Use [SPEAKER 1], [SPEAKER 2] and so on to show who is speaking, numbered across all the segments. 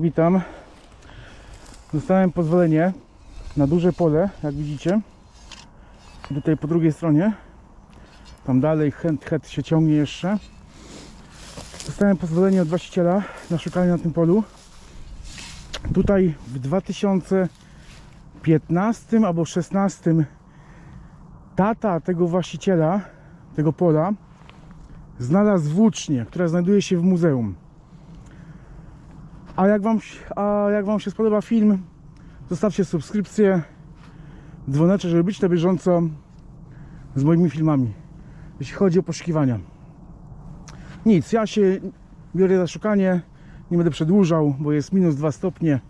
[SPEAKER 1] Witam. Dostałem pozwolenie na duże pole, jak widzicie. Tutaj po drugiej stronie. Tam dalej het, het się ciągnie jeszcze. Dostałem pozwolenie od właściciela na szukanie na tym polu. Tutaj w 2015 albo 16 tata tego właściciela tego pola znalazł włócznię, która znajduje się w muzeum. A jak wam, a jak wam się spodoba film, zostawcie subskrypcję, dzwoneczek, żeby być na bieżąco z moimi filmami, jeśli chodzi o poszukiwania. Nic, ja się biorę za szukanie, nie będę przedłużał, bo jest minus 2 stopnie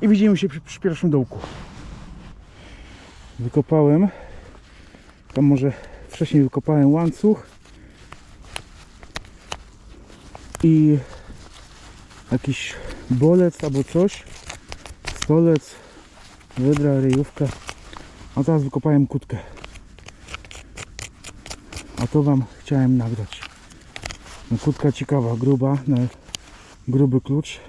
[SPEAKER 1] i widzimy się przy, przy pierwszym dołku. Wykopałem, tam może wcześniej wykopałem łańcuch i jakiś bolec albo coś, stolec, wydra, ryjówka, a teraz wykopałem kutkę. A to Wam chciałem nagrać. No, kutka ciekawa, gruba, na gruby klucz.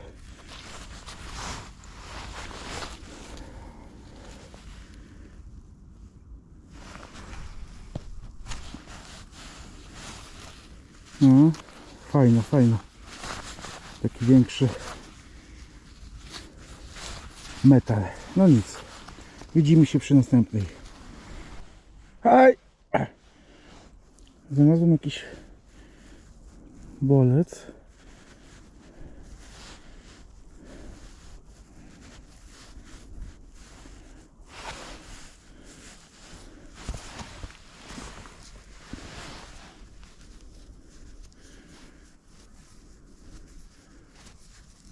[SPEAKER 1] No, fajno, fajno. Taki większy metal. No nic. Widzimy się przy następnej. Hej! Znalazłem jakiś bolec.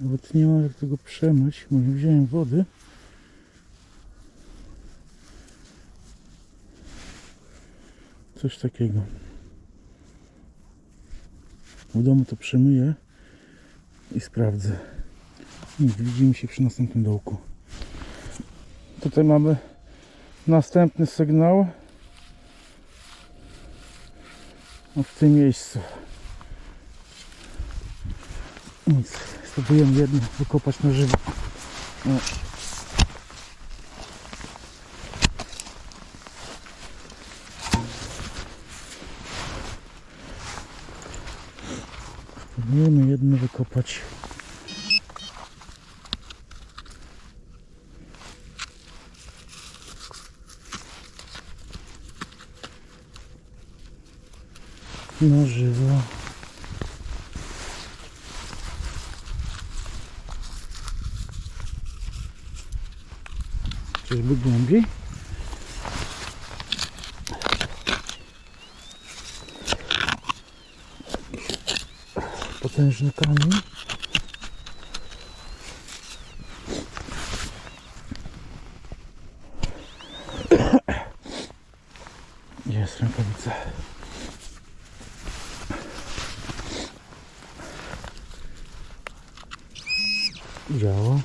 [SPEAKER 1] Nawet nie mam jak tego przemyć, bo nie wziąłem wody. Coś takiego. W domu to przemyję i sprawdzę. Nic, widzimy się przy następnym dołku. Tutaj mamy następny sygnał. W tym miejscu. Nic, spróbujemy jedno wykopać na żywo. No. Spróbujemy jedno wykopać. Na żywo. Czyżby głębiej? Potężny kamień. Jest rękawica. Działa.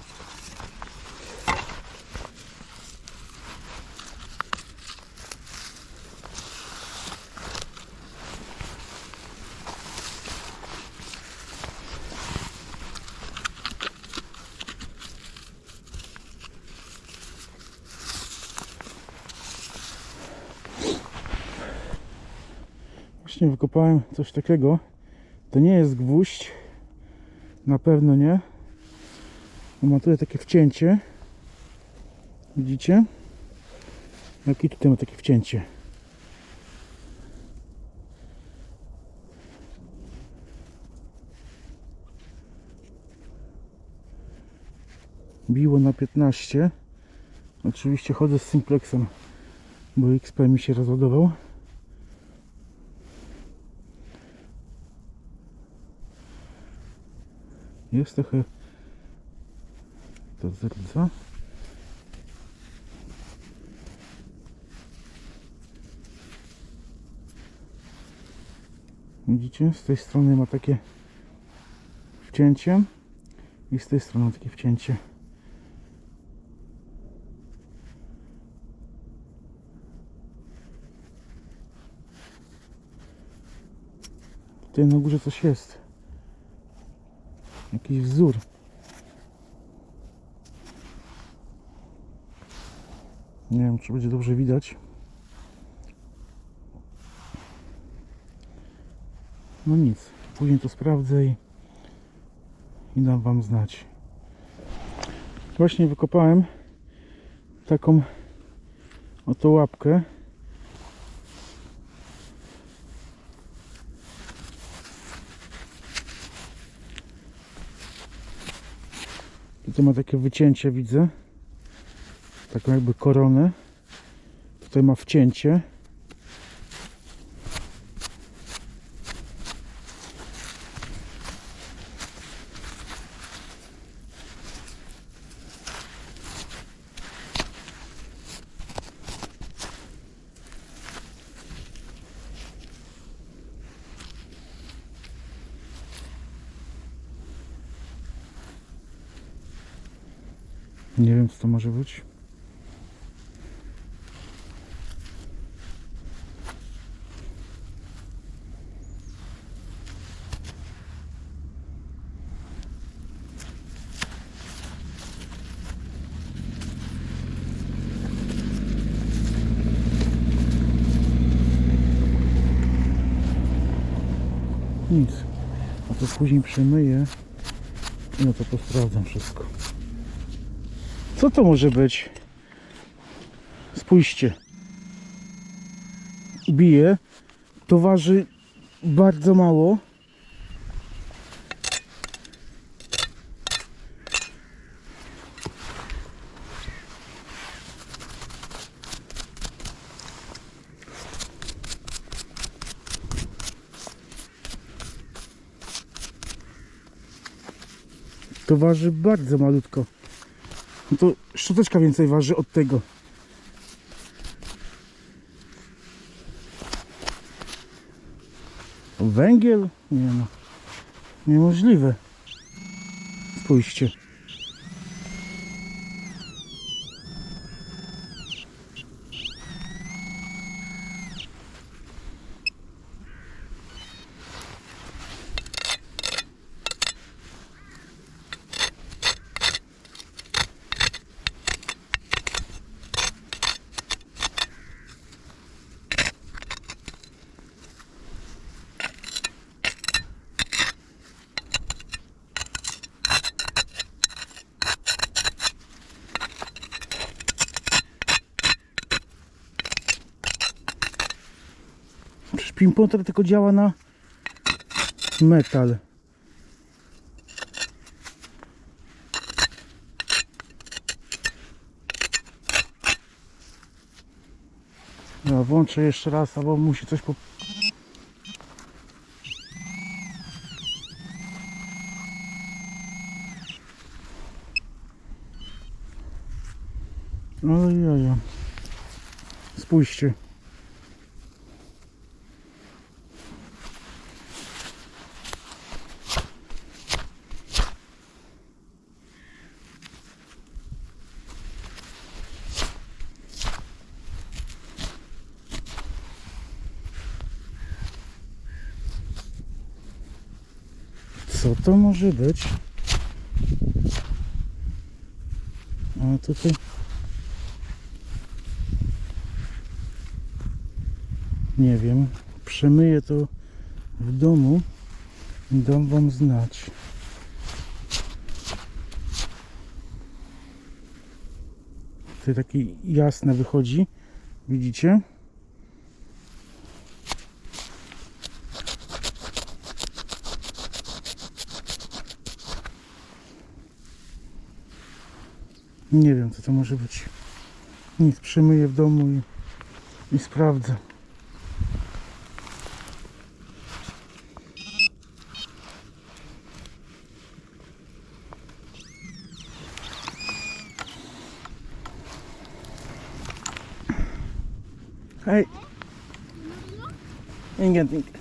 [SPEAKER 1] Właśnie wykopałem coś takiego. To nie jest gwóźdź. Na pewno nie. Ma tutaj takie wcięcie. Widzicie? Jakie tutaj ma takie wcięcie. Biło na 15. Oczywiście chodzę z simplexem, bo XP mi się rozładował. Jest trochę to. Widzicie? Z tej strony ma takie wcięcie i z tej strony takie wcięcie. Tutaj na górze coś jest. Jakiś wzór. Nie wiem, czy będzie dobrze widać. No nic, później to sprawdzę i, i dam Wam znać. Właśnie wykopałem taką oto łapkę. Tutaj ma takie wycięcie, widzę. Taką jakby koronę. Tutaj ma wcięcie. Nie wiem co to może być. Nic. A to później przemyję. No to posprawdzam wszystko. Co to może być? Spójrzcie. Bije. To waży bardzo mało. To waży bardzo malutko. No to szczoteczka więcej waży od tego. Węgiel? Nie no. Niemożliwe. Spójrzcie. Pimponter tylko działa na metal. Ja włączę jeszcze raz, albo musi coś po... Ojej. Spójrzcie. Co to może być? A tutaj. Nie wiem. Przemyję to w domu dam wam znać. Tutaj takie jasne wychodzi. Widzicie? Nie wiem co to może być. Nic, przemyję w domu i, i sprawdzę. Hej. Ingenting.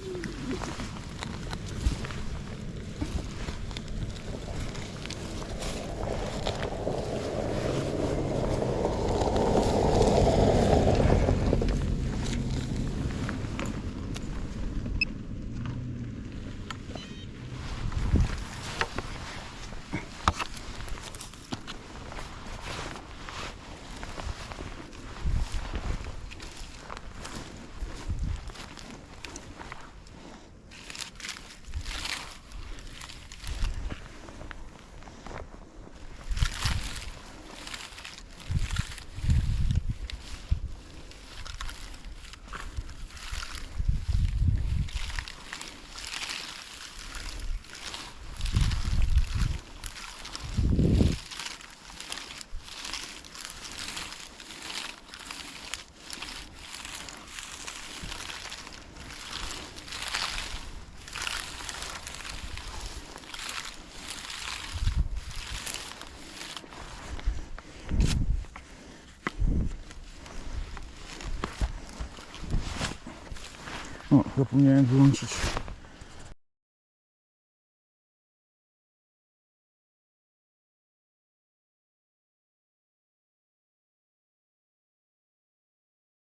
[SPEAKER 1] O, zapomniałem wyłączyć.